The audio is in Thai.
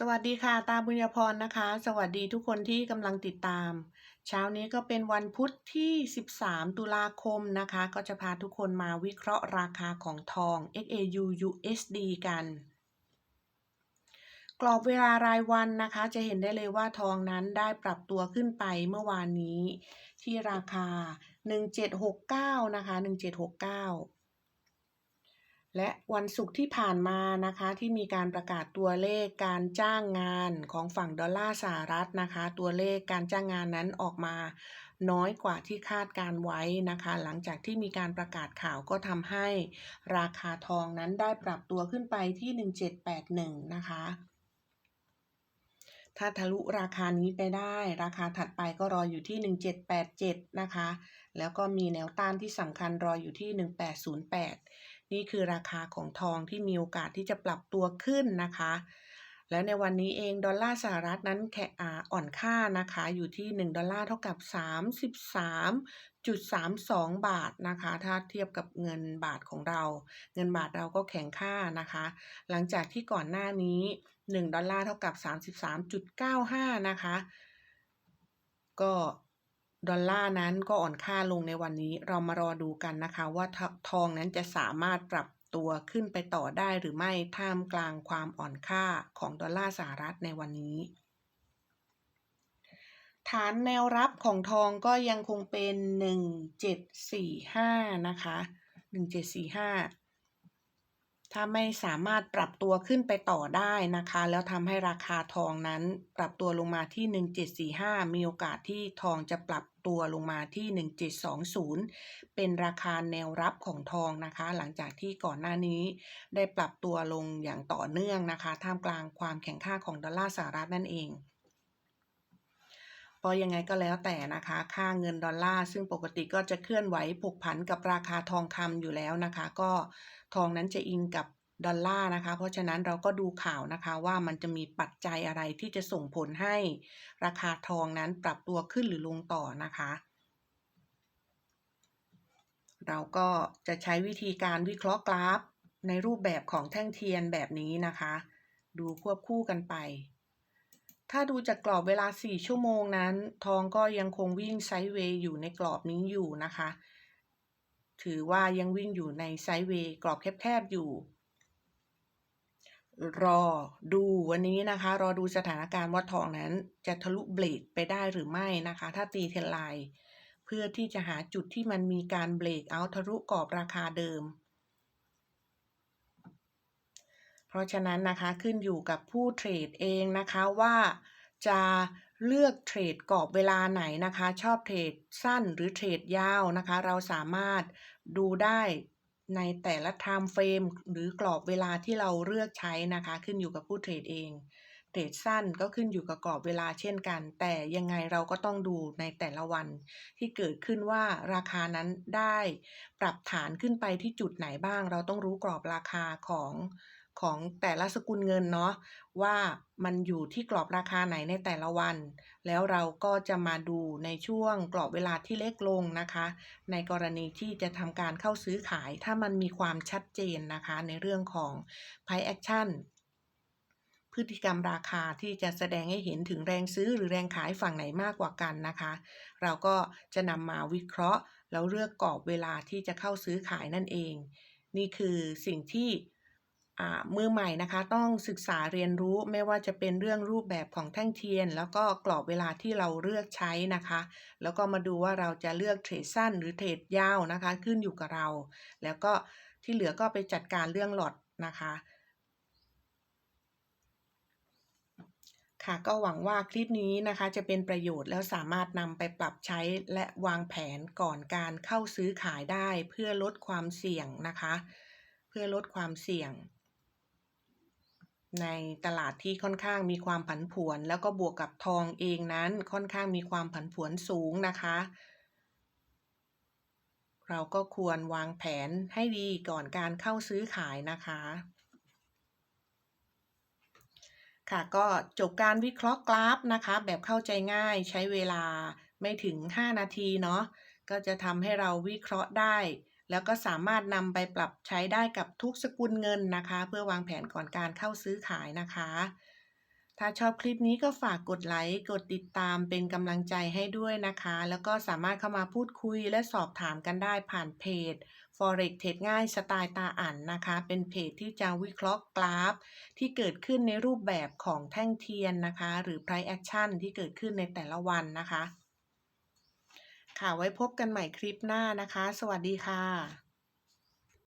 สวัสดีค่ะ ตาบุญญพรนะคะ สวัสดีทุกคนที่กำลังติดตาม เช้านี้ก็เป็นวันพุธที่ 13 ตุลาคมนะคะ ก็จะพาทุกคนมาวิเคราะห์ราคาของทอง XAU USD กัน กรอบเวลารายวันนะคะ จะเห็นได้เลยว่าทองนั้นได้ปรับตัวขึ้นไปเมื่อวานนี้ ที่ราคา 1769 นะคะ 1769 และวันศุกร์ที่ผ่านมานะคะที่มีการประกาศตัวเลขการจ้างงานของฝั่งดอลลาร์สหรัฐนะคะ ตัวเลขการจ้างงานนั้นออกมาน้อยกว่าที่คาดการไว้นะคะ หลังจากที่มีการประกาศข่าวก็ทำให้ราคาทองนั้นได้ปรับตัวขึ้นไปที่ 1781 นะคะ ถ้าทะลุราคานี้ไปได้ ราคาถัดไปก็รออยู่ที่ 1787 นะคะ แล้วก็มีแนวต้านที่สำคัญรออยู่ที่ 1808 นี่คือราคาของทองที่มีโอกาสที่จะปรับตัวขึ้นนะคะ แล้วในวันนี้เองดอลลาร์สหรัฐนั้นแค่อ่อนค่านะคะ อยู่ที่ 1 ดอลลาร์เท่ากับ 33.32 บาทนะคะ ถ้าเทียบกับเงินบาทของเรา เงินบาทเราก็แข็งค่านะคะ หลังจากที่ก่อนหน้านี้ 1 ดอลลาร์เท่ากับ 33.95 นะคะ ก็ ดอลลาร์นั้นก็อ่อนค่าลงในวันนี้ เรามารอดูกันนะคะ ว่าทองนั้นจะสามารถปรับตัวขึ้นไปต่อได้หรือไม่ท่ามกลางความอ่อนค่าของดอลลาร์สหรัฐในวันนี้ ฐานแนวรับของทองก็ยังคงเป็น 1745 นะคะ 1745 ถ้าไม่สามารถปรับตัวขึ้นไปต่อได้นะคะ แล้วทำให้ราคาทองนั้นปรับตัวลงมาที่ 1745 มีโอกาสที่ทองจะปรับตัวลงมาที่ 1720 เป็นราคาแนวรับของทองนะคะ หลังจากที่ก่อนหน้านี้ได้ปรับตัวลงอย่างต่อเนื่องนะคะ ท่ามกลางความแข็งค่าของดอลลาร์สหรัฐนั่นเองพราะยังไงก็แล้วแต่นะคะ ค่าเงินดอลลาร์ซึ่งปกติก็จะเคลื่อนไหวผกผันกับราคาทองคำอยู่แล้วนะคะ ก็ ทองนั้นจะอิงกับดอลลาร์นะคะ เพราะฉะนั้นเราก็ดูข่าวนะคะว่ามันจะมีปัจจัยอะไรที่จะส่งผลให้ราคาทองนั้นปรับตัวขึ้นหรือลงต่อนะคะ เราก็จะใช้วิธีการวิเคราะห์กราฟ ในรูปแบบของแท่งเทียนแบบนี้นะคะ ดูควบคู่กันไป ถ้าดูจากกรอบเวลา 4 ชั่วโมงนั้น ทองก็ยังคงวิ่งไซด์เวย์อยู่ในกรอบนี้อยู่นะคะ ถือว่ายังวิ่งอยู่ในไซด์เวย์กรอบแคบๆอยู่ รอดูวันนี้นะคะ รอดูสถานการณ์ว่าทองนั้นจะทะลุเบรกไปได้หรือไม่นะคะ ถ้าตีเทนไลน์เพื่อที่จะหาจุดที่มันมีการเบรกเอาทะลุกรอบราคาเดิม เพราะฉะนั้นนะคะขึ้นอยู่กับผู้เทรดเองนะคะว่า จะเลือกเทรดกรอบเวลาไหนนะคะ ชอบเทรดสั้นหรือเทรดยาวนะคะ เราสามารถดูได้ในแต่ละไทม์เฟรมหรือกรอบเวลาที่เราเลือกใช้นะคะ ขึ้นอยู่กับผู้เทรดเองเทรดสั้นก็ขึ้นอยู่กับกรอบเวลาเช่นกัน แต่ยังไงเราก็ต้องดูในแต่ละวัน ที่เกิดขึ้นว่าราคานั้นได้ปรับฐานขึ้นไปที่จุดไหนบ้าง เราต้องรู้กรอบราคาของ ของแต่ละสกุลเงินเนาะว่ามันอยู่ที่กรอบราคาไหนในแต่ละวัน แล้วเราก็จะมาดูในช่วงกรอบเวลาที่เล็กลงนะคะ ในกรณีที่จะทำการเข้าซื้อขายถ้ามันมีความชัดเจนนะคะ ในเรื่องของ price action พฤติกรรมราคาที่จะแสดงให้เห็นถึงแรงซื้อหรือแรงขายฝั่งไหนมากกว่ากันนะคะ เราก็จะนำมาวิเคราะห์ แล้วเลือกกรอบเวลาที่จะเข้าซื้อขายนั่นเอง นี่คือสิ่งที่ มือใหม่นะคะ ต้องศึกษาเรียนรู้ไม่ว่าจะเป็นเรื่องรูปแบบของแท่งเทียน แล้วก็กรอบเวลาที่เราเลือกใช้นะคะ แล้วก็มาดูว่าเราจะเลือกเทรดสั้นหรือเทรดยาวนะคะ ขึ้นอยู่กับเรา แล้วก็ที่เหลือก็ไปจัดการเรื่องหลอดนะคะค่ะก็หวังว่าคลิปนี้นะคะจะเป็นประโยชน์แล้วสามารถนำไปปรับใช้และวางแผนก่อนการเข้าซื้อขายได้เพื่อลดความเสี่ยงนะคะ เพื่อลดความเสี่ยง ในตลาดที่ค่อนข้างมีความผันผวน แล้วก็บวกกับทองเองนั้นค่อนข้างมีความผันผวนสูงนะคะ เราก็ควรวางแผนให้ดีก่อนการเข้าซื้อขายนะคะ ค่ะก็จบการวิเคราะห์กราฟนะคะ แบบเข้าใจง่ายใช้เวลาไม่ถึง 5 นาทีเนาะก็จะทำให้เราวิเคราะห์ได้ แล้วก็สามารถนำไปปรับใช้ได้กับทุกสกุลเงินนะคะ เพื่อวางแผนก่อนการเข้าซื้อขายนะคะ ถ้าชอบคลิปนี้ก็ฝากกดไลค์ กดติดตามเป็นกำลังใจให้ด้วยนะคะ แล้วก็สามารถเข้ามาพูดคุยและสอบถามกันได้ผ่านเพจ Forex เทรดง่ายสไตล์ตาอ่านนะคะ เป็นเพจที่จะวิเคราะห์กราฟ ที่เกิดขึ้นในรูปแบบของแท่งเทียนนะคะ หรือ price action ที่เกิดขึ้นในแต่ละวันนะคะ ค่ะไว้พบกันใหม่คลิปหน้านะคะ สวัสดีค่ะ